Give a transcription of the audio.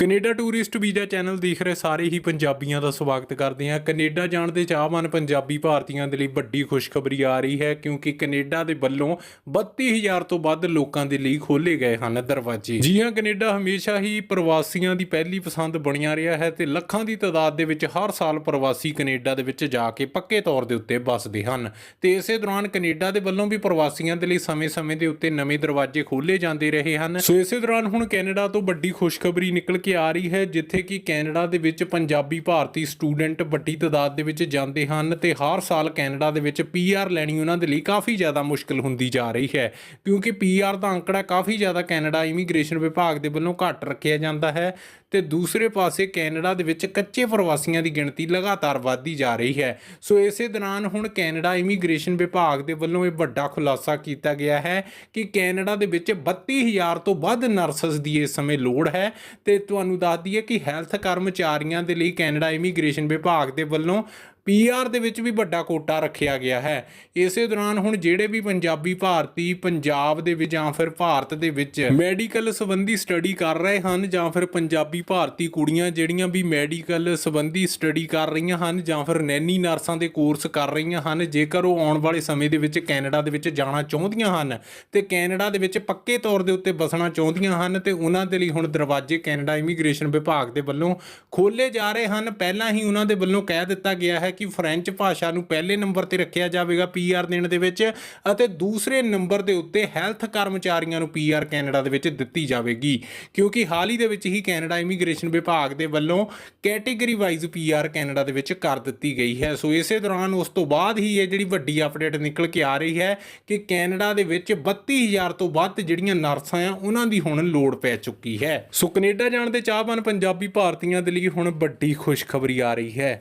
Canada tourist visa channel ਦੇਖ ਰਹੇ ਸਾਰੇ ਹੀ ਪੰਜਾਬੀਆਂ ਦਾ ਸਵਾਗਤ ਕਰਦੇ ਹਾਂ। ਕੈਨੇਡਾ ਜਾਣ ਦੇ ਚਾਹਵਾਨ ਪੰਜਾਬੀ ਭਾਰਤੀਆਂ ਦੇ ਲਈ ਵੱਡੀ ਖੁਸ਼ਖਬਰੀ ਆ ਰਹੀ ਹੈ ਕਿਉਂਕਿ ਕੈਨੇਡਾ ਦੇ ਵੱਲੋਂ 32000 ਤੋਂ ਵੱਧ ਲੋਕਾਂ ਦੇ ਲਈ ਖੋਲੇ ਗਏ ਹਨ ਦਰਵਾਜ਼ੇ। ਜੀ ਹਾਂ, ਕੈਨੇਡਾ ਹਮੇਸ਼ਾ ਹੀ ਪ੍ਰਵਾਸੀਆਂ ਦੀ ਪਹਿਲੀ ਪਸੰਦ ਬਣਿਆ ਰਿਹਾ ਹੈ ਤੇ ਲੱਖਾਂ ਦੀ ਤਾਦਾਦ ਦੇ ਵਿੱਚ ਹਰ ਸਾਲ ਪ੍ਰਵਾਸੀ ਕੈਨੇਡਾ ਦੇ ਵਿੱਚ ਜਾ ਕੇ ਪੱਕੇ ਤੌਰ ਦੇ ਉੱਤੇ ਵੱਸਦੇ ਹਨ। ਤੇ ਇਸੇ ਦੌਰਾਨ ਕੈਨੇਡਾ ਦੇ ਵੱਲੋਂ ਵੀ ਪ੍ਰਵਾਸੀਆਂ ਦੇ ਲਈ ਸਮੇਂ-ਸਮੇਂ ਦੇ ਉੱਤੇ ਨਵੇਂ ਦਰਵਾਜ਼ੇ ਖੋਲੇ ਜਾਂਦੇ ਰਹੇ ਹਨ। ਸੋ ਇਸੇ ਦੌਰਾਨ ਹੁਣ ਕੈਨੇਡਾ ਤੋਂ ਵੱਡੀ ਖੁਸ਼ਖਬਰੀ ਨਿਕਲ ਕੇ ਆ ਰਹੀ ਹੈ, ਜਿੱਥੇ ਕਿ ਕੈਨੇਡਾ ਦੇ ਵਿੱਚ ਪੰਜਾਬੀ ਭਾਰਤੀ ਸਟੂਡੈਂਟ ਵੱਡੀ ਤਾਦਾਦ ਦੇ ਵਿੱਚ ਜਾਂਦੇ ਹਨ ਤੇ ਹਰ ਸਾਲ ਕੈਨੇਡਾ ਦੇ ਵਿੱਚ ਪੀਆਰ ਲੈਣੀ ਉਹਨਾਂ ਦੇ ਲਈ ਕਾਫੀ ਜ਼ਿਆਦਾ ਮੁਸ਼ਕਲ ਹੁੰਦੀ ਜਾ ਰਹੀ ਹੈ। ਕਿਉਂਕਿ ਪੀਆਰ ਦਾ ਅੰਕੜਾ ਕਾਫੀ ਜ਼ਿਆਦਾ ਕੈਨੇਡਾ ਇਮੀਗ੍ਰੇਸ਼ਨ ਵਿਭਾਗ ਦੇ ਵੱਲੋਂ ਘੱਟ ਰੱਖਿਆ ਜਾਂਦਾ ਹੈ। ਤੇ ਦੂਸਰੇ ਪਾਸੇ ਕੈਨੇਡਾ ਦੇ ਵਿੱਚ ਕੱਚੇ ਪ੍ਰਵਾਸੀਆਂ ਦੀ ਗਿਣਤੀ ਲਗਾਤਾਰ ਵਧਦੀ ਜਾ ਰਹੀ ਹੈ। ਸੋ ਇਸੇ ਦੌਰਾਨ ਹੁਣ ਕੈਨੇਡਾ ਇਮੀਗ੍ਰੇਸ਼ਨ ਵਿਭਾਗ ਦੇ ਵੱਲੋਂ ਇਹ ਵੱਡਾ ਖੁਲਾਸਾ ਕੀਤਾ ਗਿਆ ਹੈ ਕਿ ਕੈਨੇਡਾ ਦੇ ਵਿੱਚ 32000 ਤੋਂ ਵੱਧ ਨਰਸਸ ਦੀ ਇਸ ਸਮੇਂ ਲੋੜ ਹੈ ਤੇ ਤੁਹਾਨੂੰ ਦੱਸ ਦਈਏ ਕਿ ਹੈਲਥ ਕਰਮਚਾਰੀਆਂ ਦੇ ਲਈ ਕੈਨੇਡਾ ਇਮੀਗ੍ਰੇਸ਼ਨ ਵਿਭਾਗ ਦੇ ਵੱਲੋਂ ਪੀਆਰ ਦੇ ਵਿੱਚ ਵੀ ਵੱਡਾ ਕੋਟਾ ਰੱਖਿਆ ਗਿਆ ਹੈ। ਇਸੇ ਦੌਰਾਨ ਹੁਣ ਜਿਹੜੇ ਵੀ ਪੰਜਾਬੀ ਭਾਰਤੀ ਪੰਜਾਬ ਦੇ ਵਿੱਚ ਜਾਂ ਫਿਰ ਭਾਰਤ ਦੇ ਵਿੱਚ ਮੈਡੀਕਲ ਸੰਬੰਧੀ ਸਟੱਡੀ ਕਰ ਰਹੇ ਹਨ ਜਾਂ ਫਿਰ ਪੰਜਾਬੀ ਭਾਰਤੀ ਕੁੜੀਆਂ ਜਿਹੜੀਆਂ ਵੀ ਮੈਡੀਕਲ ਸੰਬੰਧੀ ਸਟੱਡੀ ਕਰ ਰਹੀਆਂ ਹਨ ਜਾਂ ਫਿਰ ਨੈਨੀ ਨਰਸਾਂ ਦੇ ਕੋਰਸ ਕਰ ਰਹੀਆਂ ਹਨ, ਜੇਕਰ ਉਹ ਆਉਣ ਵਾਲੇ ਸਮੇਂ ਦੇ ਵਿੱਚ ਕੈਨੇਡਾ ਦੇ ਵਿੱਚ ਜਾਣਾ ਚਾਹੁੰਦੀਆਂ ਹਨ ਤੇ ਕੈਨੇਡਾ ਦੇ ਵਿੱਚ ਪੱਕੇ ਤੌਰ ਦੇ ਉੱਤੇ ਬਸਣਾ ਚਾਹੁੰਦੀਆਂ ਹਨ ਤੇ ਉਹਨਾਂ ਦੇ ਲਈ ਹੁਣ ਦਰਵਾਜ਼ੇ ਕੈਨੇਡਾ ਇਮੀਗ੍ਰੇਸ਼ਨ ਵਿਭਾਗ ਦੇ ਵੱਲੋਂ ਖੋਲੇ ਜਾ ਰਹੇ ਹਨ। ਪਹਿਲਾਂ ਹੀ ਉਹਨਾਂ ਦੇ ਵੱਲੋਂ ਕਹਿ ਦਿੱਤਾ ਗਿਆ ਹੈ ਹੈ ਕਿ ਫ੍ਰੈਂਚ ਭਾਸ਼ਾ ਨੂੰ ਪਹਿਲੇ ਨੰਬਰ ਤੇ ਰੱਖਿਆ ਜਾਵੇਗਾ ਪੀਆਰ ਦੇਣ ਦੇ ਵਿੱਚ ਅਤੇ ਦੂਸਰੇ ਨੰਬਰ ਦੇ ਉੱਤੇ ਹੈਲਥ ਕਰਮਚਾਰੀਆਂ ਨੂੰ ਪੀਆਰ ਕੈਨੇਡਾ ਦੇ ਵਿੱਚ ਦਿੱਤੀ ਜਾਵੇਗੀ। ਕਿਉਂਕਿ ਹਾਲ ਹੀ ਦੇ ਵਿੱਚ ਹੀ ਕੈਨੇਡਾ ਇਮੀਗ੍ਰੇਸ਼ਨ ਵਿਭਾਗ ਦੇ ਵੱਲੋਂ ਕੈਟੇਗਰੀ ਵਾਈਜ਼ ਪੀਆਰ ਕੈਨੇਡਾ ਦੇ ਵਿੱਚ ਕਰ ਦਿੱਤੀ ਗਈ ਹੈ। ਸੋ ਇਸੇ ਦੌਰਾਨ ਉਸ ਤੋਂ ਬਾਅਦ ਹੀ ਇਹ ਜਿਹੜੀ ਵੱਡੀ ਅਪਡੇਟ ਨਿਕਲ ਕੇ ਆ ਰਹੀ ਹੈ ਕਿ ਕੈਨੇਡਾ ਦੇ ਵਿੱਚ 32000 ਤੋਂ ਵੱਧ ਜਿਹੜੀਆਂ ਨਰਸਾਂ ਆ, ਉਹਨਾਂ ਦੀ ਹੁਣ ਲੋੜ ਪੈ ਚੁੱਕੀ ਹੈ। ਸੋ ਕੈਨੇਡਾ ਜਾਣ ਦੇ ਚਾਹਵਾਨ ਪੰਜਾਬੀ ਭਾਰਤੀਆਂ ਦੇ ਲਈ ਹੁਣ ਵੱਡੀ ਖੁਸ਼ਖਬਰੀ ਆ ਰਹੀ ਹੈ।